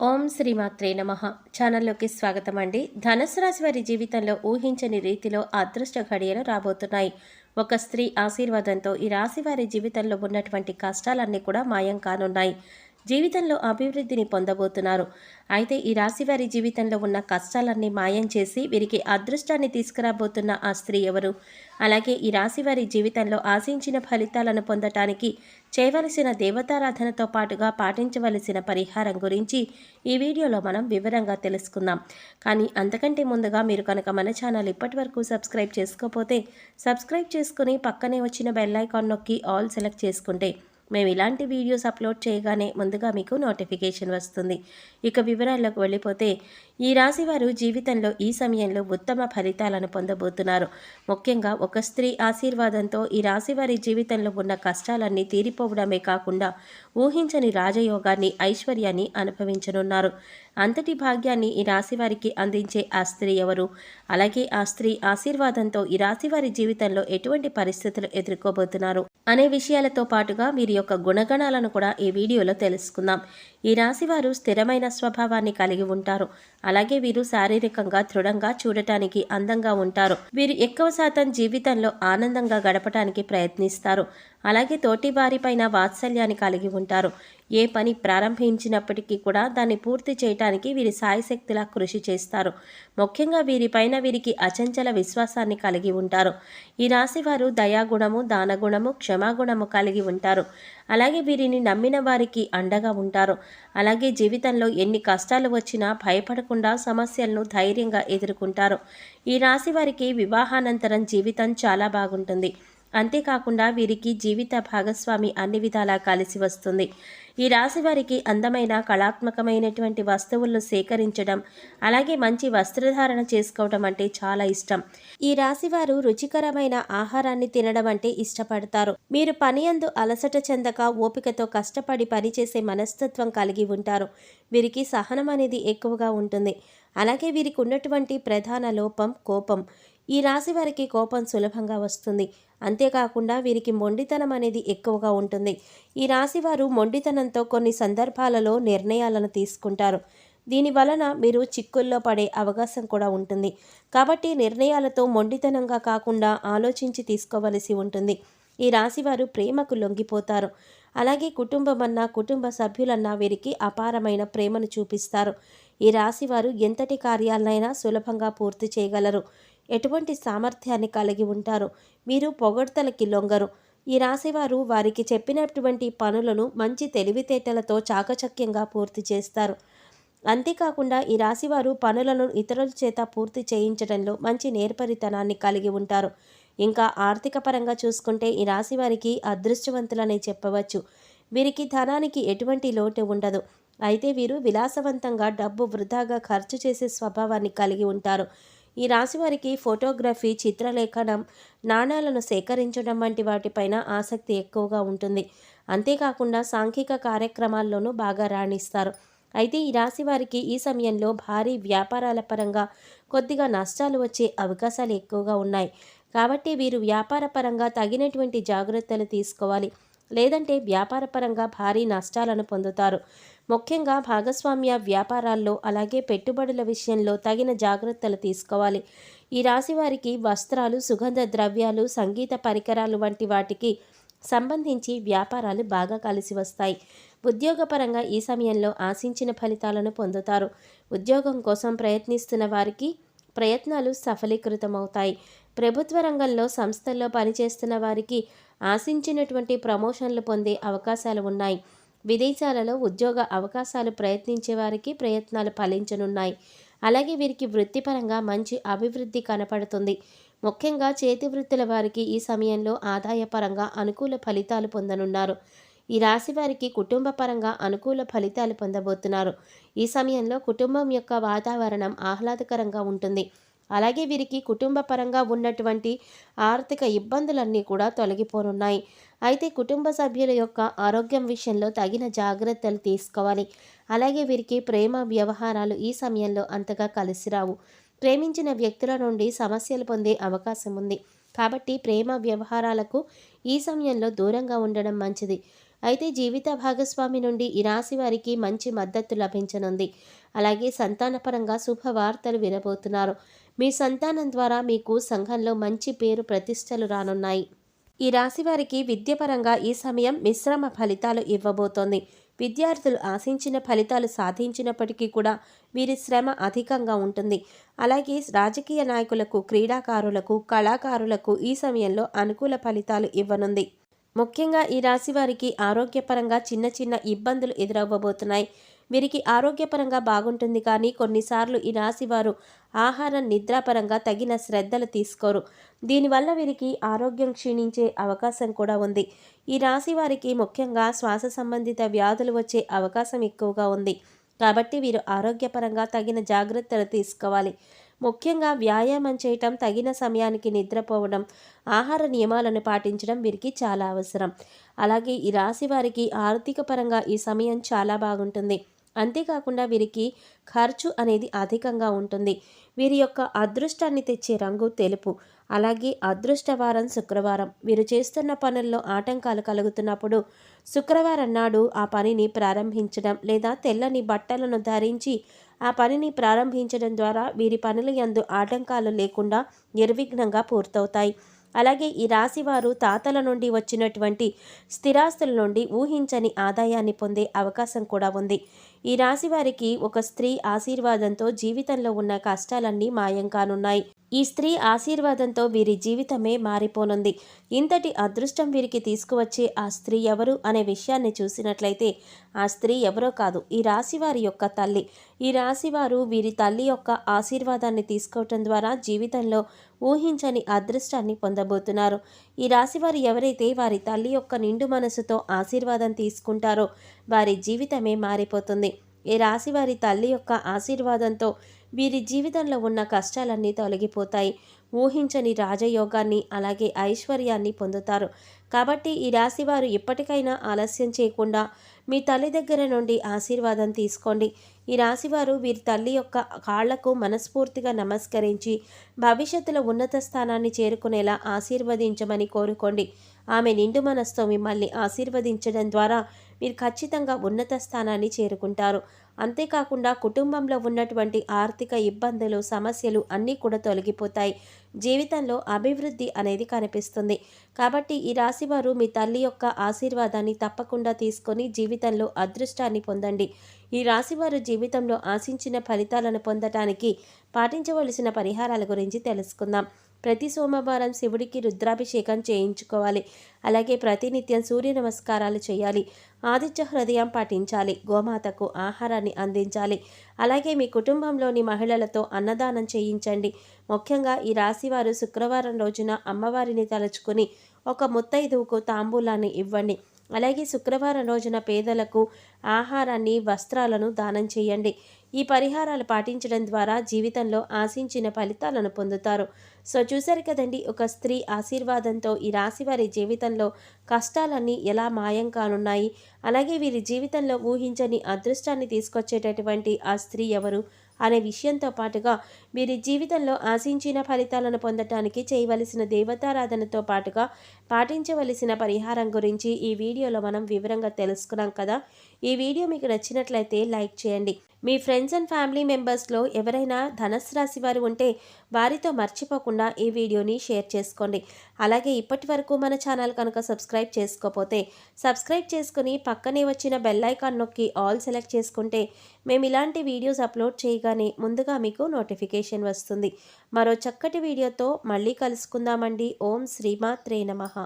ఓం శ్రీమాత్రే నమ. ఛానల్లోకి స్వాగతం అండి ధనుసు రాశి వారి జీవితంలో ఊహించని రీతిలో అదృష్ట ఘడియలు రాబోతున్నాయి. ఒక స్త్రీ ఆశీర్వాదంతో ఈ రాశి వారి జీవితంలో ఉన్నటువంటి కష్టాలన్నీ కూడా మాయం కానున్నాయి. జీవితంలో అభివృద్ధిని పొందబోతున్నారు. అయితే ఈ రాశి వారి జీవితంలో ఉన్న కష్టాలన్నీ మాయం చేసి వీరికి అదృష్టాన్ని తీసుకురాబోతున్న ఆ స్త్రీ ఎవరు? అలాగే ఈ రాశి వారి జీవితంలో ఆశించిన ఫలితాలను పొందటానికి చేయవలసిన దేవతారాధనతో పాటుగా పాటించవలసిన పరిహారం గురించి ఈ వీడియోలో మనం వివరంగా తెలుసుకుందాం. కానీ అంతకంటే ముందుగా మీరు కనుక మన ఛానల్ ఇప్పటి వరకు సబ్స్క్రైబ్ చేసుకోకపోతే సబ్స్క్రైబ్ చేసుకుని పక్కనే వచ్చిన బెల్ ఐకాన్ నొక్కి ఆల్ సెలెక్ట్ చేసుకుంటే మేము ఇలాంటి వీడియోస్ అప్లోడ్ చేయగానే ముందుగా మీకు నోటిఫికేషన్ వస్తుంది. ఇక వివరాల్లోకి వెళ్ళిపోతే ఈ రాశివారు జీవితంలో ఈ సమయంలో ఉత్తమ ఫలితాలను పొందబోతున్నారు. ముఖ్యంగా ఒక స్త్రీ ఆశీర్వాదంతో ఈ రాశి వారి జీవితంలో ఉన్న కష్టాలన్నీ తీరిపోవడమే కాకుండా ఊహించని రాజయోగాన్ని ఐశ్వర్యాన్ని అనుభవించనున్నారు. అంతటి భాగ్యాన్ని ఈ రాశి వారికి అందించే ఆ స్త్రీ ఎవరు? అలాగే ఆ స్త్రీ ఆశీర్వాదంతో ఈ రాశివారి జీవితంలో ఎటువంటి పరిస్థితులు ఎదుర్కోబోతున్నారు? అనే విషయాలతో పాటుగా వీరి యొక్క గుణగణాలను కూడా ఈ వీడియోలో తెలుసుకుందాం. ఈ రాశివారు స్థిరమైన స్వభావాన్ని కలిగి ఉంటారు. అలాగే వీరు శారీరకంగా దృఢంగా చూడటానికి అందంగా ఉంటారు. వీరు ఎక్కువ శాతం జీవితంలో ఆనందంగా గడపటానికి ప్రయత్నిస్తారు. అలాగే తోటి వారిపైన వాత్సల్యాన్ని కలిగి ఉంటారు. ఏ పని ప్రారంభించినప్పటికీ కూడా దాన్ని పూర్తి చేయటానికి వీరి సాయశక్తిలా కృషి చేస్తారు. ముఖ్యంగా వీరిపైన వీరికి అచంచల విశ్వాసాన్ని కలిగి ఉంటారు. ఈ రాశి వారు దయాగుణము దానగుణము క్షమాగుణము కలిగి ఉంటారు. అలాగే వీరిని నమ్మిన వారికి అండగా ఉంటారు. అలాగే జీవితంలో ఎన్ని కష్టాలు వచ్చినా భయపడకుండా సమస్యలను ధైర్యంగా ఎదుర్కొంటారు. ఈ రాశి వారికి వివాహానంతరం జీవితం చాలా బాగుంటుంది. అంతేకాకుండా వీరికి జీవిత భాగస్వామి అన్ని విధాలా కలిసి వస్తుంది. ఈ రాశి వారికి అందమైన కళాత్మకమైనటువంటి వస్తువులను సేకరించడం అలాగే మంచి వస్త్రధారణ చేసుకోవడం అంటే చాలా ఇష్టం. ఈ రాశి వారు రుచికరమైన ఆహారాన్ని తినడం అంటే ఇష్టపడతారు. మీరు పనియందు అలసట చెందక ఓపికతో కష్టపడి పనిచేసే మనస్తత్వం కలిగి ఉంటారు. వీరికి సహనం అనేది ఎక్కువగా ఉంటుంది. అలాగే వీరికి ఉన్నటువంటి ప్రధాన లోపం కోపం. ఈ రాశి వారికి కోపం సులభంగా వస్తుంది. అంతేకాకుండా వీరికి మొండితనం అనేది ఎక్కువగా ఉంటుంది. ఈ రాశి వారు మొండితనంతో కొన్ని సందర్భాలలో నిర్ణయాలను తీసుకుంటారు. దీని వలన మీరు చిక్కుల్లో పడే అవకాశం కూడా ఉంటుంది. కాబట్టి నిర్ణయాలతో మొండితనంగా కాకుండా ఆలోచించి తీసుకోవలసి ఉంటుంది. ఈ రాశివారు ప్రేమకు లొంగిపోతారు. అలాగే కుటుంబం అన్న కుటుంబ సభ్యులన్నా వీరికి అపారమైన ప్రేమను చూపిస్తారు. ఈ రాశివారు ఎంతటి కార్యాలనైనా సులభంగా పూర్తి చేయగలరు. ఎటువంటి సామర్థ్యాన్ని కలిగి ఉంటారు? మీరు పొగడ్తలకి లొంగరు. ఈ రాశివారు వారికి చెప్పినటువంటి పనులను మంచి తెలివితేటలతో చాకచక్యంగా పూర్తి చేస్తారు. అంతేకాకుండా ఈ రాశివారు పనులను ఇతరుల చేత పూర్తి చేయించడంలో మంచి నేర్పరితనాన్ని కలిగి ఉంటారు. ఇంకా ఆర్థిక పరంగా చూసుకుంటే ఈ రాశి వారికి అదృష్టవంతులనే చెప్పవచ్చు. వీరికి ధనానికి ఎటువంటి లోటు ఉండదు. అయితే వీరు విలాసవంతంగా డబ్బు వృధాగా ఖర్చు చేసే స్వభావాన్ని కలిగి ఉంటారు. ఈ రాశి వారికి ఫోటోగ్రఫీ చిత్రలేఖనం నాణాలను సేకరించడం వంటి వాటిపైన ఆసక్తి ఎక్కువగా ఉంటుంది. అంతేకాకుండా సాంఘిక కార్యక్రమాల్లోనూ బాగా రాణిస్తారు. అయితే ఈ రాశి వారికి ఈ సమయంలో భారీ వ్యాపారాల పరంగా కొద్దిగా నష్టాలు వచ్చే అవకాశాలు ఎక్కువగా ఉన్నాయి. కాబట్టి వీరు వ్యాపార పరంగా తగినటువంటి జాగ్రత్తలు తీసుకోవాలి. లేదంటే వ్యాపారపరంగా భారీ నష్టాలను పొందుతారు. ముఖ్యంగా భాగస్వామ్య వ్యాపారాల్లో అలాగే పెట్టుబడుల విషయంలో తగిన జాగ్రత్తలు తీసుకోవాలి. ఈ రాశి వారికి వస్త్రాలు సుగంధ ద్రవ్యాలు సంగీత పరికరాలు వంటి వాటికి సంబంధించి వ్యాపారాలు బాగా కలిసి వస్తాయి. ఉద్యోగపరంగా ఈ సమయంలో ఆశించిన ఫలితాలను పొందుతారు. ఉద్యోగం కోసం ప్రయత్నిస్తున్న వారికి ప్రయత్నాలు సఫలీకృతమవుతాయి. ప్రభుత్వ రంగంలో సంస్థల్లో పనిచేస్తున్న వారికి ఆశించినటువంటి ప్రమోషన్లు పొందే అవకాశాలు ఉన్నాయి. విదేశాలలో ఉద్యోగ అవకాశాలు ప్రయత్నించే వారికి ప్రయత్నాలు ఫలించనున్నాయి. అలాగే వీరికి వృత్తిపరంగా మంచి అభివృద్ధి కనపడుతుంది. ముఖ్యంగా చేతి వృత్తుల వారికి ఈ సమయంలో ఆదాయపరంగా అనుకూల ఫలితాలు పొందనున్నారు. ఈ రాశి వారికి కుటుంబ పరంగా అనుకూల ఫలితాలు పొందబోతున్నారు. ఈ సమయంలో కుటుంబం యొక్క వాతావరణం ఆహ్లాదకరంగా ఉంటుంది. అలాగే వీరికి కుటుంబ పరంగా ఉన్నటువంటి ఆర్థిక ఇబ్బందులన్నీ కూడా తొలగిపోనున్నాయి. అయితే కుటుంబ సభ్యుల యొక్క ఆరోగ్యం విషయంలో తగిన జాగ్రత్తలు తీసుకోవాలి. అలాగే వీరికి ప్రేమ వ్యవహారాలు ఈ సమయంలో అంతగా కలిసి రావు. ప్రేమించిన వ్యక్తుల నుండి సమస్యలు పొందే అవకాశం ఉంది. కాబట్టి ప్రేమ వ్యవహారాలకు ఈ సమయంలో దూరంగా ఉండడం మంచిది. అయితే జీవిత భాగస్వామి నుండి ఈ రాశి వారికి మంచి మద్దతు లభించనుంది. అలాగే సంతానపరంగా శుభవార్తలు వినబోతున్నారు. మీ సంతానం ద్వారా మీకు సంఘంలో మంచి పేరు ప్రతిష్టలు రానున్నాయి. ఈ రాశి వారికి విద్యపరంగా ఈ సమయం మిశ్రమ ఫలితాలు ఇవ్వబోతోంది. విద్యార్థులు ఆశించిన ఫలితాలు సాధించినప్పటికీ కూడా వీరి శ్రమ అధికంగా ఉంటుంది. అలాగే రాజకీయ నాయకులకు క్రీడాకారులకు కళాకారులకు ఈ సమయంలో అనుకూల ఫలితాలు ఇవ్వనుంది. ముఖ్యంగా ఈ రాశి వారికి ఆరోగ్యపరంగా చిన్న చిన్న ఇబ్బందులు ఎదురవ్వబోతున్నాయి. వీరికి ఆరోగ్యపరంగా బాగుంటుంది కానీ కొన్నిసార్లు ఈ రాశి వారు ఆహారం నిద్రాపరంగా తగిన శ్రద్ధలు తీసుకోరు. దీనివల్ల వీరికి ఆరోగ్యం క్షీణించే అవకాశం కూడా ఉంది. ఈ రాశి వారికి ముఖ్యంగా శ్వాస సంబంధిత వ్యాధులు వచ్చే అవకాశం ఎక్కువగా ఉంది. కాబట్టి వీరు ఆరోగ్యపరంగా తగిన జాగ్రత్తలు తీసుకోవాలి. ముఖ్యంగా వ్యాయామం చేయటం తగిన సమయానికి నిద్రపోవడం ఆహార నియమాలను పాటించడం వీరికి చాలా అవసరం. అలాగే ఈ రాశి వారికి ఆర్థిక పరంగా ఈ సమయం చాలా బాగుంటుంది. అంతేకాకుండా వీరికి ఖర్చు అనేది అధికంగా ఉంటుంది. వీరి యొక్క అదృష్టాన్ని తెచ్చే రంగు తెలుపు. అలాగే అదృష్టవారం శుక్రవారం. వీరు చేస్తున్న పనుల్లో ఆటంకాలు కలుగుతున్నప్పుడు శుక్రవారం నాడు ఆ పనిని ప్రారంభించడం లేదా తెల్లని బట్టలను ధరించి ఆ పనిని ప్రారంభించడం ద్వారా వీరి పనుల యందు ఆటంకాలు లేకుండా నిర్విఘ్నంగా పూర్తవుతాయి. అలాగే ఈ రాశివారు తాతల నుండి వచ్చినటువంటి స్థిరాస్తుల నుండి ఊహించని ఆదాయాన్ని పొందే అవకాశం కూడా ఉంది. ఈ రాశి వారికి ఒక స్త్రీ ఆశీర్వాదంతో జీవితంలో ఉన్న కష్టాలన్నీ మాయం కానున్నాయి. ఈ స్త్రీ ఆశీర్వాదంతో వీరి జీవితమే మారిపోనుంది. ఇంతటి అదృష్టం వీరికి తీసుకువచ్చే ఆ స్త్రీ ఎవరు అనే విషయాన్ని చూసినట్లయితే ఆ స్త్రీ ఎవరో కాదు ఈ రాశివారి యొక్క తల్లి. ఈ రాశివారు వీరి తల్లి యొక్క ఆశీర్వాదాన్ని తీసుకోవటం ద్వారా జీవితంలో ఊహించని అదృష్టాన్ని పొందబోతున్నారు. ఈ రాశివారు ఎవరైతే వారి తల్లి యొక్క నిండు మనసుతో ఆశీర్వాదం తీసుకుంటారో వారి జీవితమే మారిపోతుంది. ఈ రాశి వారి తల్లి యొక్క ఆశీర్వాదంతో వీరి జీవితంలో ఉన్న కష్టాలన్నీ తొలగిపోతాయి. ఊహించని రాజయోగాన్ని అలాగే ఐశ్వర్యాన్ని పొందుతారు. కాబట్టి ఈ రాశివారు ఇప్పటికైనా ఆలస్యం చేయకుండా మీ తల్లి దగ్గర నుండి ఆశీర్వాదం తీసుకోండి. ఈ రాశివారు వీరి తల్లి యొక్క కాళ్ళకు మనస్ఫూర్తిగా నమస్కరించి భవిష్యత్తులో ఉన్నత స్థానాన్ని చేరుకునేలా ఆశీర్వదించమని కోరుకోండి. ఆమె నిండు మనస్తో మిమ్మల్ని ఆశీర్వదించడం ద్వారా మీరు ఖచ్చితంగా ఉన్నత స్థానాన్ని చేరుకుంటారు. అంతేకాకుండా కుటుంబంలో ఉన్నటువంటి ఆర్థిక ఇబ్బందులు సమస్యలు అన్నీ కూడా తొలగిపోతాయి. జీవితంలో అభివృద్ధి అనేది కనిపిస్తుంది. కాబట్టి ఈ రాశివారు మీ తల్లి యొక్క ఆశీర్వాదాన్ని తప్పకుండా తీసుకొని జీవితంలో అదృష్టాన్ని పొందండి. ఈ రాశివారు జీవితంలో ఆశించిన ఫలితాలను పొందటానికి పాటించవలసిన పరిహారాల గురించి తెలుసుకుందాం. ప్రతి సోమవారం శివుడికి రుద్రాభిషేకం చేయించుకోవాలి. అలాగే ప్రతినిత్యం సూర్య నమస్కారాలు చేయాలి. ఆదిత్య హృదయం పాటించాలి గోమాతకు ఆహారాన్ని అందించాలి. అలాగే మీ కుటుంబంలోని మహిళలతో అన్నదానం చేయించండి. ముఖ్యంగా ఈ రాశివారు శుక్రవారం రోజున అమ్మవారిని తలుచుకుని ఒక ముత్తైదువుకు తాంబూలాన్ని ఇవ్వండి. అలాగే శుక్రవారం రోజున పేదలకు ఆహారాన్ని వస్త్రాలను దానం చేయండి. ఈ పరిహారాలు పాటించడం ద్వారా జీవితంలో ఆశించిన ఫలితాలను పొందుతారు. సో చూశారు కదండి ఒక స్త్రీ ఆశీర్వాదంతో ఈ రాశి వారి జీవితంలో కష్టాలన్నీ ఎలా మాయం కానున్నాయి. అలాగే వీరి జీవితంలో ఊహించని అదృష్టాన్ని తీసుకొచ్చేటటువంటి ఆ స్త్రీ ఎవరు? అనే విషయంతో పాటుగా మీరు జీవితంలో ఆశించిన ఫలితాలను పొందటానికి చేయవలసిన దేవతారాధనతో పాటుగా పాటించవలసిన పరిహారం గురించి ఈ వీడియోలో మనం వివరంగా తెలుసుకున్నాం కదా. ఈ వీడియో మీకు నచ్చినట్లయితే లైక్ చేయండి. మీ ఫ్రెండ్స్ అండ్ ఫ్యామిలీ మెంబర్స్లో ఎవరైనా ధనస్సు రాశి వారు ఉంటే వారితో మర్చిపోకుండా ఈ వీడియోని షేర్ చేసుకోండి. అలాగే ఇప్పటి వరకు మన ఛానల్ కనుక సబ్స్క్రైబ్ చేసుకోకపోతే సబ్స్క్రైబ్ చేసుకుని పక్కనే వచ్చిన బెల్ ఐకాన్ నొక్కి ఆల్ సెలెక్ట్ చేసుకుంటే మేము ఇలాంటి వీడియోస్ అప్లోడ్ చేయగానే ముందుగా మీకు నోటిఫికేషన్ వస్తుంది. మరో చక్కటి వీడియోతో మళ్ళీ కలుసుకుందామండి. ఓం శ్రీమాత్రే నమః.